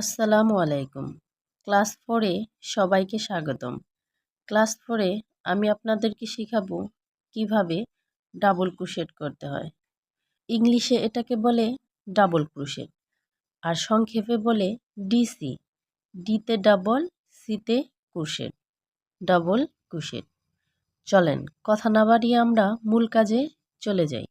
আসসালামু আলাইকুম। ক্লাস ফোরে সবাইকে স্বাগতম। ক্লাস ফোরে আমি আপনাদেরকে শেখাবো কীভাবে ডাবল ক্রুশেট করতে হয়। ইংলিশে এটাকে বলে ডাবল ক্রুশেট আর সংক্ষেপে বলে ডিসি। ডিতে ডাবল, সিতে ক্রুশেট। Double crochet. চলেন কথা না বাড়িয়ে আমরা মূল কাজে চলে যাই।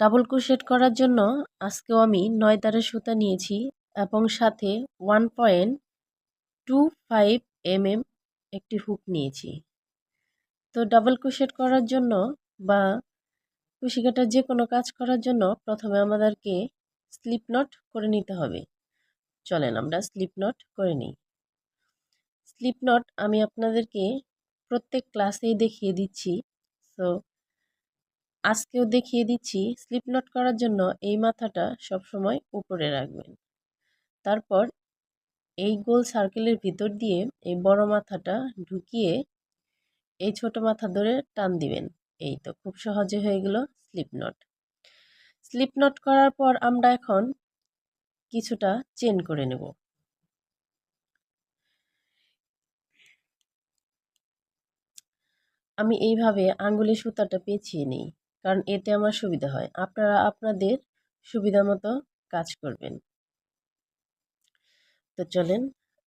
ডাবল ক্রুশেট করার জন্য আজকেও আমি নয় তারের সুতা নিয়েছি এবং সাথে one point two five M M একটি হুক নিয়েছি। তো ডাবল ক্রুশেট করার জন্য বা কুশি কাটার যে কোনো কাজ করার জন্য প্রথমে আমাদেরকে স্লিপ নট করে নিতে হবে। চলেন আমরা স্লিপ নট করে নিই। স্লিপ নট আমি আপনাদেরকে প্রত্যেক ক্লাসেই দেখিয়ে দিচ্ছি। তো আজকেও দেখিয়ে দিচ্ছি স্লিপ নট করার জন্য এই মাথাটা সবসময় উপরে রাখবেন। তারপর এই গোল সার্কেলের ভিতর দিয়ে এই বড় মাথাটা ঢুকিয়ে এই ছোট মাথা ধরে টান দিবেন। এই তো খুব সহজে হয়ে গেল স্লিপ নট স্লিপ নট করার পর আমরা এখন কিছুটা চেন করে নেব। আমি এইভাবে আঙ্গুলে সুতাটা পেঁচিয়ে নিই, কারণ এতে আমার সুবিধা হয়। আপনারা আপনাদের সুবিধা মতো কাজ করবেন। তো চলেন,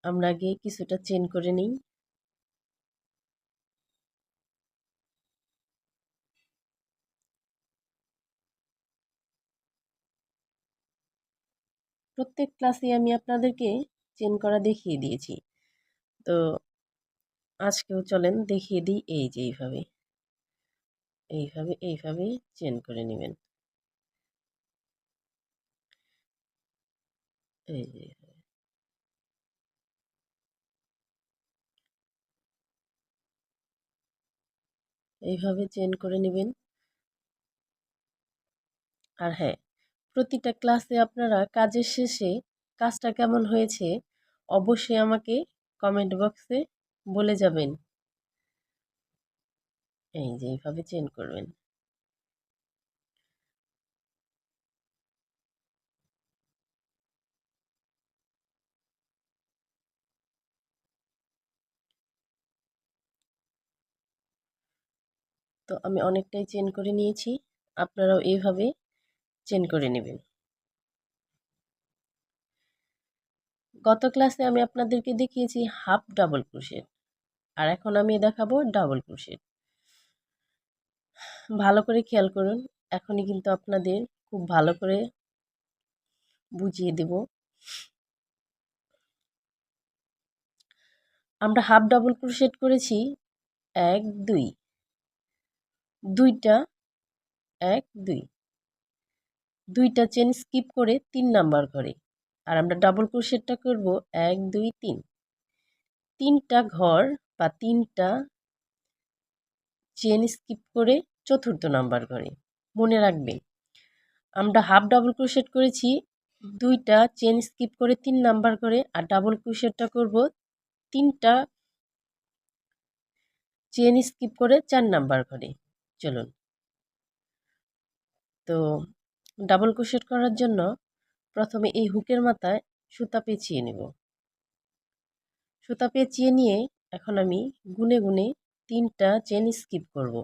আমরা আগে কিছুটা চেন করে নিই। প্রত্যেক ক্লাসে আমি আপনাদেরকে চেন করা দেখিয়ে দিয়েছি। তো আজকেও চলেন, দেখিয়ে দিই এই যে এইভাবে। এইভাবে এইভাবে চেন করে নেবেন। এই যে এইভাবে চেন করে নেবেন। আর হ্যাঁ প্রতিটা ক্লাসে আপনারা কাজের শেষে কাজটা কেমন হয়েছে অবশ্যই আমাকে কমেন্ট বক্সে বলে যাবেন। এই যে এইভাবে চেন করবেন। তো আমি অনেকটাই চেন করে নিয়েছি। আপনারাও এইভাবে চেন করে নেবেন। গত ক্লাসে আমি আপনাদেরকে দেখিয়েছি হাফ ডাবল ক্রোশেট। আর এখন আমি দেখাবো ডাবল ক্রোশেট। ভালো করে খেয়াল করুন, এখনই কিন্তু আপনাদের খুব ভালো করে বুঝিয়ে দেব। আমরা হাফ ডাবল ক্রোশেট করেছি। এক, দুই। দুইটা, এক, দুই। দুইটা চেন স্কিপ করে তিন নাম্বার করে আর আমরা ডাবল ক্রোশেটটা করব এক, দুই, তিন। তিনটা ঘর বা তিনটা চেন স্কিপ করে চতুর্থ নাম্বার ঘরে। মনে রাখবেন আমরা হাফ ডাবল ক্রোশেট করেছি, দুইটা চেন স্কিপ করে তিন নাম্বার করে আর ডাবল ক্রোশেটটা করব তিনটা চেন স্কিপ করে চার নাম্বার ঘরে। চলুন। তো ডাবল ক্রোশেট করার জন্য প্রথমে এই হুকের মাথায় সুতা পেঁচিয়ে নেব। সুতা পেঁচিয়ে নিয়ে এখন আমি গুনে গুনে তিনটা চেন স্কিপ করব।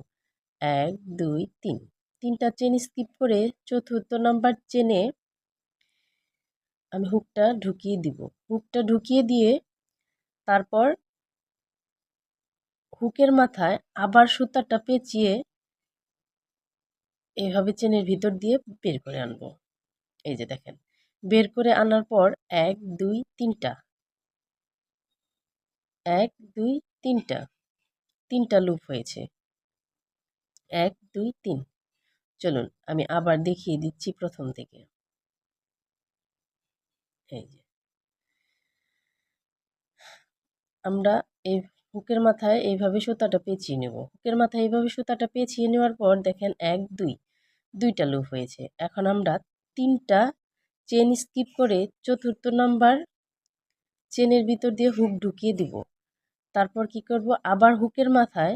এক, দুই, তিন। তিনটা চেন স্কিপ করে চতুর্থ নাম্বার চেনে আমি হুকটা ঢুকিয়ে দিব। হুকটা ঢুকিয়ে দিয়ে তারপর হুকের মাথায় আবার সুতাটা পেঁচিয়ে এভাবে চেনের ভিতর দিয়ে বের করে আনব। এই যে দেখেন, বের করে আনার পর এক, দুই, তিনটা। এক, দুই, তিনটা। তিনটা লুপ হয়েছে। এক, দুই, তিন। চলুন, আমি আবার দেখিয়ে দিচ্ছি প্রথম থেকে এই যে। আমরা এই হুকের মাথায় এইভাবে সুতাটা পেঁচিয়ে নেব। হুকের মাথায় এইভাবে সুতাটা পেঁচিয়ে নেওয়ার পর দেখেন এক, দুই, দুইটা লুপ হয়েছে। এখন আমরা তিনটা চেন স্কিপ করে চতুর্থ নাম্বার চেনের ভিতর দিয়ে হুক ঢুকিয়ে দিব। তারপর কি করব? আবার হুকের মাথায়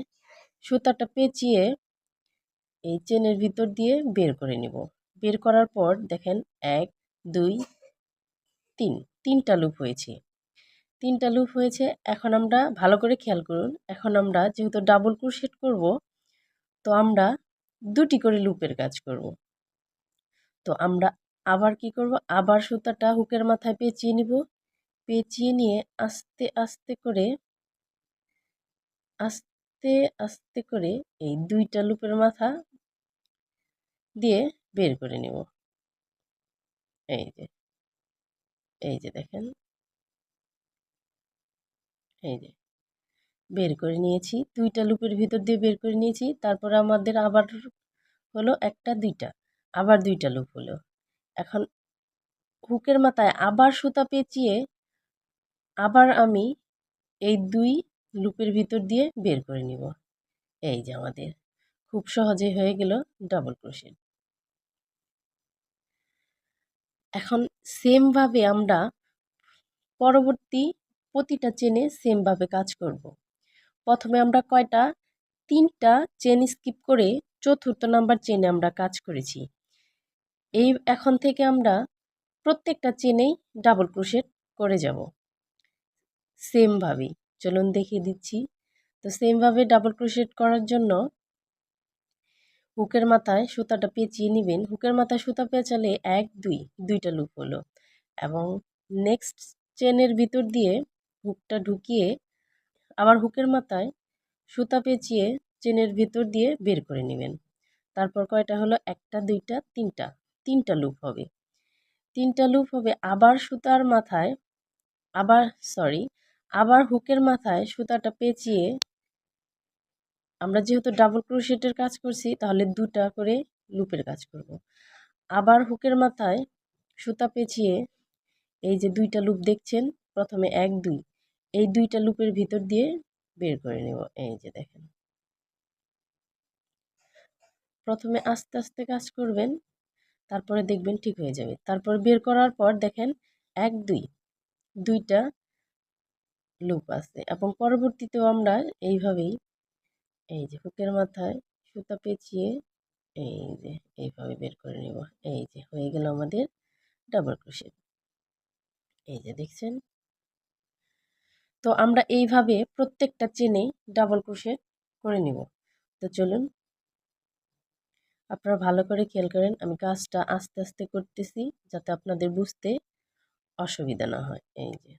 সুতাটা পেঁচিয়ে এই চেনের ভিতর দিয়ে বের করে নিব। বের করার পর দেখেন এক, দুই, তিন, তিনটা লুপ হয়েছে। তিনটা লুপ হয়েছে, এখন আমরা ভালো করে খেয়াল করুন, এখন আমরা যেহেতু ডাবল ক্রোশেট করব, তো আমরা দুটি করে লুপের কাজ করব। তো আমরা আবার কি করব? আবার সুতাটা হুকের মাথায় পেঁচিয়ে নিব, পেঁচিয়ে নিয়ে আস্তে আস্তে করে, আস্তে আস্তে করে এই দুইটা লুপের মাথা দিয়ে বের করে নেব। এই যে এই যে দেখেন এই যে, বের করে নিয়েছি। দুইটা লুপের ভিতর দিয়ে বের করে নিয়েছি। তারপর আমাদের আবার হলো একটা, দুইটা, আবার দুইটা লুপ হলো। এখন হুকের মাথায় আবার সুতা পেঁচিয়ে আবার আমি এই দুই লুপের ভিতর দিয়ে বের করে নিব। এই যে আমাদের, খুব সহজে হয়ে গেল ডাবল ক্রোশেট এখন সেমভাবে আমরা পরবর্তী প্রতিটা চেনে সেমভাবে কাজ করব। প্রথমে আমরা কয়টা? তিনটা চেন স্কিপ করে চতুর্থ নাম্বার চেনে আমরা কাজ করেছি। এই এখন থেকে আমরা প্রত্যেকটা চেনেই ডাবল ক্রোশেট করে যাব। সেমভাবেই চলুন দেখিয়ে দিচ্ছি। তো সেমভাবে ডাবল ক্রোশেট করার জন্য হুকের মাথায় সুতাটা পেঁচিয়ে নেবেন। হুকের মাথায় সুতা পেঁচালে এক, দুই, দুইটা লুপ হলো। এবং নেক্সট চেনের ভিতর দিয়ে হুকটা ঢুকিয়ে আবার হুকের মাথায় সুতা পেঁচিয়ে চেনের ভিতর দিয়ে বের করে নেবেন। তারপর কয়টা হলো? একটা, দুইটা, তিনটা। তিনটা লুপ হবে। তিনটা লুপ হবে আবার সুতার মাথায় আবার, সরি, আবার হুকের মাথায় সুতাটা পেঁচিয়ে আমরা যেহেতু ডাবল ক্রোশেটের কাজ করছি, তাহলে দুটা করে লুপের কাজ করব। আবার হুকের মাথায় সুতা পেঁচিয়ে এই যে দুইটা লুপ দেখছেন প্রথমে এক, দুই। এই দুইটা লুপের ভিতর দিয়ে বের করে নেব। এই যে দেখেন। প্রথমে আস্তে আস্তে কাজ করবেন। তারপরে দেখবেন ঠিক হয়ে যাবে। তারপর বের করার পর দেখেন, এক, দুই। দুইটা লুপ আছে। এবং পরবর্তীতেও আমরা এইভাবেই এই যে হুকের মাথায় সুতা পেঁচিয়ে এই যে এইভাবে বের করে নেব। এই যে হয়ে গেল আমাদের ডাবল ক্রোশেট। এই যে দেখছেন? তো আমরা এইভাবে প্রত্যেকটা চেনে ডাবল ক্রোশেট করে নিব। তো চলুন। আপনারা ভালো করে খেয়াল করেন, আমি কাজটা আস্তে আস্তে করতেছি যাতে আপনাদের বুঝতে অসুবিধা না হয়। এই যে।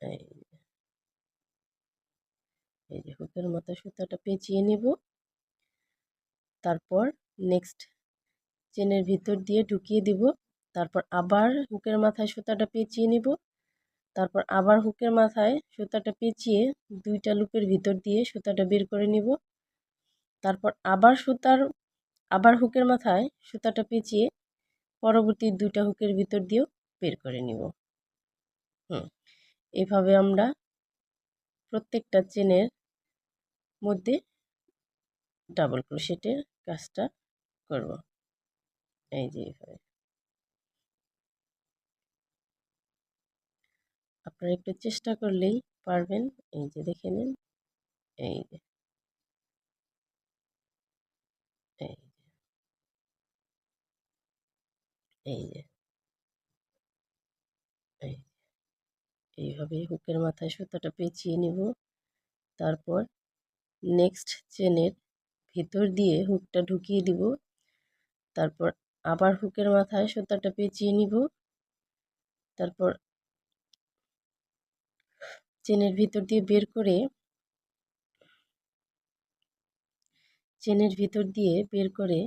এই যে। হুকের মতো সুতাটা পেঁচিয়ে নেব। তারপর নেক্সট চেনের ভিতর দিয়ে ঢুকিয়ে দিব। তারপর আবার হুকের মাথায় সুতাটা পেঁচিয়ে নিব। তারপর আবার হুকের মাথায় সুতাটা পেঁচিয়ে দুইটা লুপের ভিতর দিয়ে সুতাটা বের করে নিব। তারপর আবার সুতার, আবার হুকের মাথায় সুতাটা পেঁচিয়ে পরবর্তী দুইটা হুকের ভিতর দিয়েও বের করে নিব। হুম, এভাবে আমরা প্রত্যেকটা চেনের মধ্যে ডাবল ক্রোশেটের কাজটা করব। এই যে এইভাবে আপনারা একটু চেষ্টা করলেই পারবেন। এই যে দেখে নিন। এই যে। এই এই যে। এই এইভাবে হুকের মাথায় সুতাটা পেঁচিয়ে নিব। তারপর নেক্সট চেনের ভিতর দিয়ে হুকটা ঢুকিয়ে দিব। তারপর আবার হুকের মাথায় সুতাটা পেঁচিয়ে নিব। তারপর চেনের ভিতর দিয়ে বের করে চেনের ভিতর দিয়ে বের করে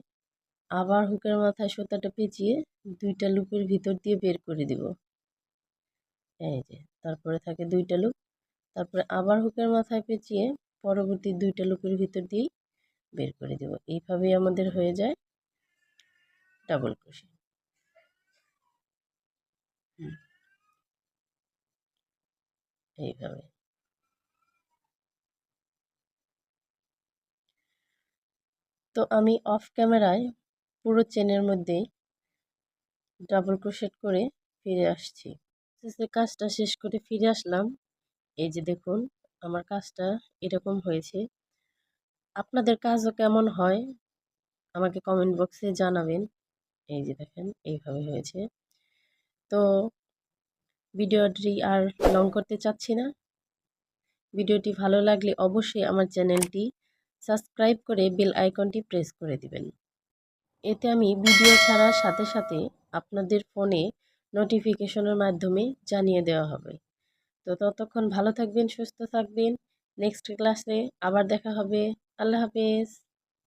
আবার হুকের মাথায় সুতাটা পেঁচিয়ে দুইটা লুপের ভিতর দিয়ে বের করে দিব। এই যে, তারপরে থাকে দুইটা লুপ। তারপরে আবার হুকের মাথায় পেঁচিয়ে পরবর্তী দুইটা লুপের ভিতর দিয়েই বের করে দেব। এইভাবেই আমাদের হয়ে যায় ডাবল ক্রোশে। এইভাবে। তো আমি অফ ক্যামেরায় পুরো চেনের মধ্যেই ডাবল ক্রোশেট করে ফিরে আসছি। কাজটা শেষ করে ফিরে আসলাম। এই যে দেখুন, আমার কাজটা এরকম হয়েছে। আপনাদের কাজও কেমন হয়? আমাকে কমেন্ট বক্সে জানাবেন। এই যে দেখেন, এইভাবে হয়েছে। তো ভিডিওটি আর লং করতে চাচ্ছি না। ভিডিওটি ভালো লাগলে অবশ্যই আমার চ্যানেলটি সাবস্ক্রাইব করে বেল আইকনটি প্রেস করে দিবেন। এতে আমি ভিডিও ছাড়ার সাথে সাথে আপনাদের ফোনে নোটিফিকেশনের মাধ্যমে জানিয়ে দেওয়া হবে। তো ততক্ষণ ভালো থাকবেন, সুস্থ থাকবেন। নেক্সট ক্লাসে আবার দেখা হবে। আল্লাহ হাফেজ।